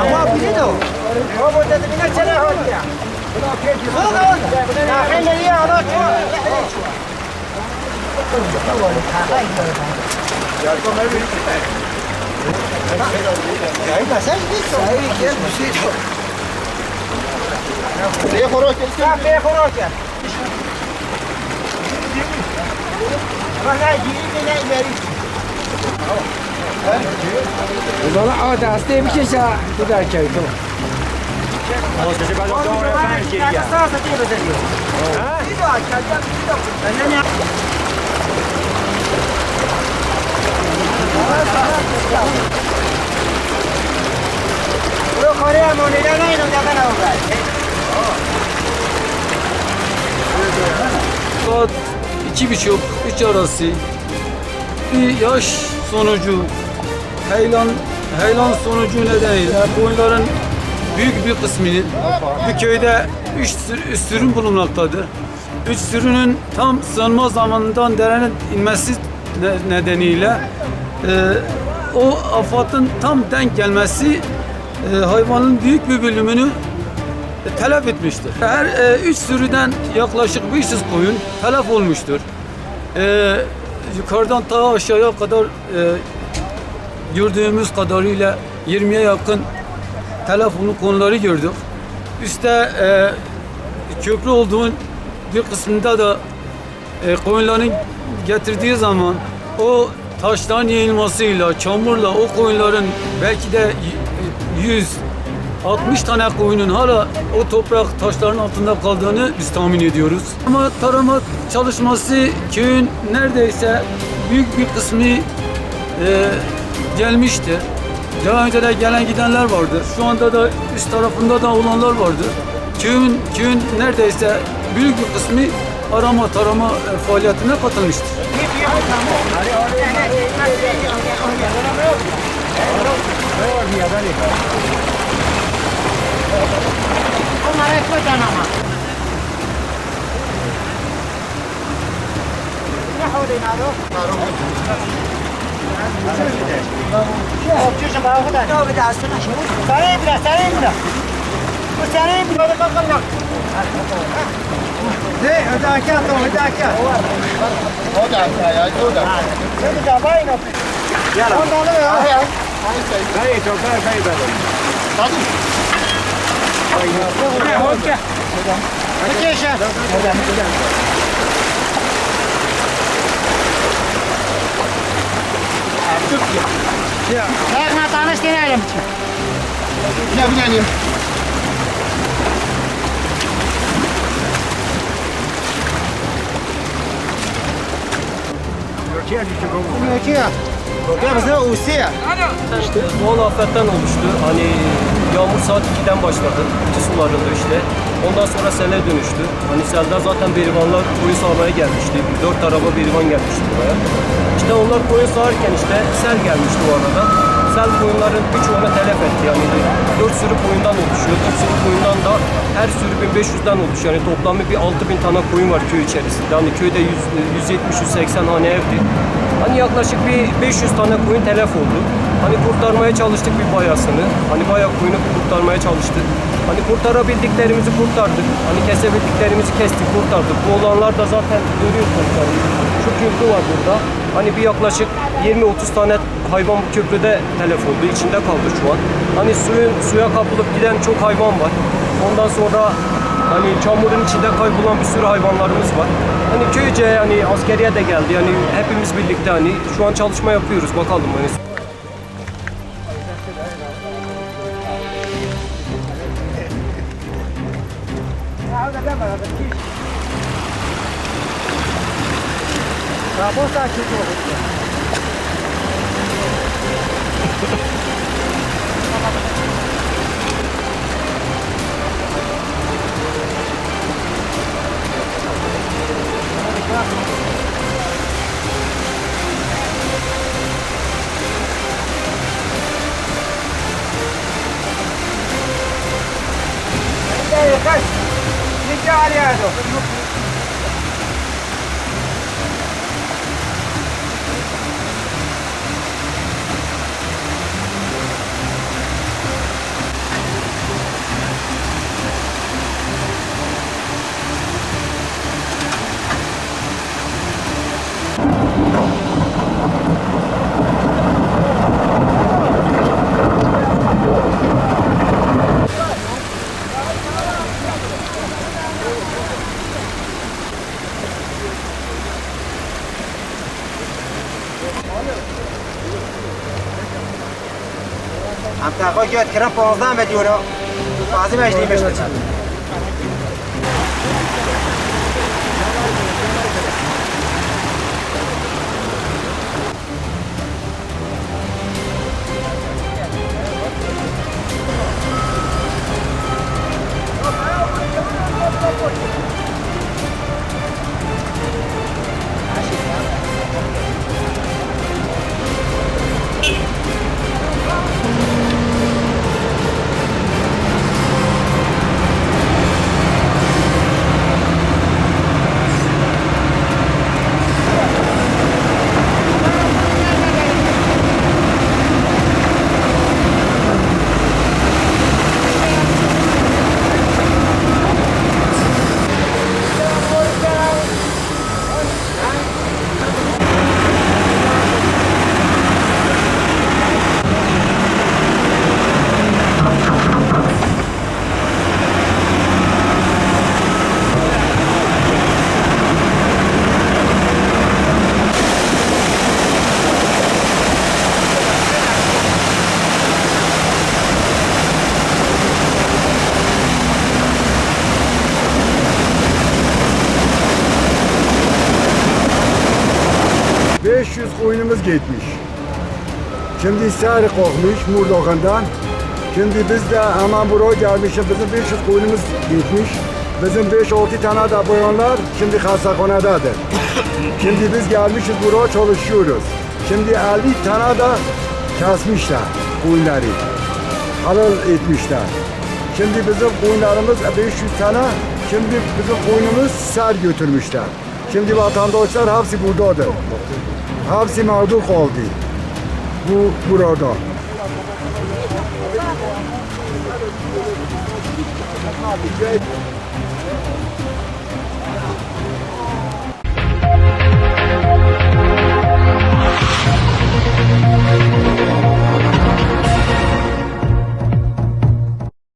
Ama bir de o. O burada da bir çare hoş ya. Soğuk oldu. Ya hele ya ana Ya sen git. Hayır gel bir şey yok. Neye horoz gelsin? Ya be hoş ya. Ama ne giydi ne ileri. O zaman a desteği bir kez ya bu da erkek o. Sağ satıyor bize diyor. Ha? Bir daha çalacağım bir daha. Ben ne Bro, Korea moneda no hay no te 2,5 3 arası bir yaş sonucu heylan heylan sonucu nedeniyle koyunların büyük bir kısmını bu köyde 3 sür, sürün bulunmaktadır. 3 sürünün tam sığınma zamanından derenin inmesi nedeniyle e, o afatın tam denk gelmesi e, hayvanın büyük bir bölümünü telef etmiştir. Her e, üç sürüden yaklaşık 500 koyun telef olmuştur. E, yukarıdan ta aşağıya kadar e, gördüğümüz kadarıyla 20'ye yakın telef olun konuları gördük. Üste e, köprü olduğun bir kısmında da e, koyunların getirdiği zaman o taşların yayılmasıyla, çamurla o koyunların belki de y- 100 60 tane koyunun hala o toprak taşların altında kaldığını biz tahmin ediyoruz. Ama tarama çalışması köyün neredeyse büyük bir kısmı e, gelmiştir. Daha önce de gelen gidenler vardır. Şu anda da üst tarafında da olanlar vardır. Köyün, köyün neredeyse büyük bir kısmı arama tarama e, faaliyetine katılmıştır. Onlar ekmeden ama. Ne hawlin alo? Çocuğum bana kadar. Ne bir daha sana şu. Sana bir sana bir. Bu sana bir. Hadi kalk kalk. Ne? Ödaki atın, ödaki at. O da aşağıya, o da. Sen de bayın Ötüyor. Ya bize usiye. İşte doğal afetten oluştu. Hani yağmur saat 2'den başladı. İki sularında işte. Ondan sonra sele dönüştü. Hani selden zaten berivanlar koyun sağmaya gelmişti. Dört araba berivan gelmişti buraya. İşte onlar koyun sağarken işte sel gelmişti o arada. Sel koyunların birçoğunu telef etti. Yani dört sürü koyundan oluşuyor. Dört sürü koyundan da her sürü 1500'den oluşuyor. Yani toplamda bir 6000 tane koyun var köy içerisinde. Hani köyde 170-180 hane evdi. Hani yaklaşık bir 500 tane koyun telef oldu. Hani kurtarmaya çalıştık bir bayasını. Hani bayağı koyunu kurtarmaya çalıştık. Hani kurtarabildiklerimizi kurtardık. Hani kesebildiklerimizi kestik, kurtardık. Bu olanlar da zaten görüyorsunuz. Yani. Şu köprü var burada. Hani bir yaklaşık 20-30 tane hayvan bu köprüde telef oldu. İçinde kaldı şu an. Hani suyun suya kapılıp giden çok hayvan var. Ondan sonra Hani çamurun içinde kaybolan bir sürü hayvanlarımız var. Hani köyce yani askeriye de geldi. Yani hepimiz birlikte hani şu an çalışma yapıyoruz bakalım hani. Работа чуть-чуть. Obrigado. هم تقوی یاد کردم 15 به ها بازی چند koyunumuz gitmiş. Şimdi ser kokmuş Murdok'undan. Şimdi biz de hemen buraya gelmişiz. Bizim 500 koyunumuz gitmiş. Bizim 5-6 tane de bayanlar şimdi hastanededir. şimdi biz gelmişiz buraya çalışıyoruz. Şimdi 50 tane de kesmişler koyunları. Halal etmişler. Şimdi bizim koyunlarımız 500 tane. Şimdi bizim koyunumuz ser götürmüşler. Şimdi vatandaşlar hepsi buradadır. Hepsi mağdur kaldı. Bu burada.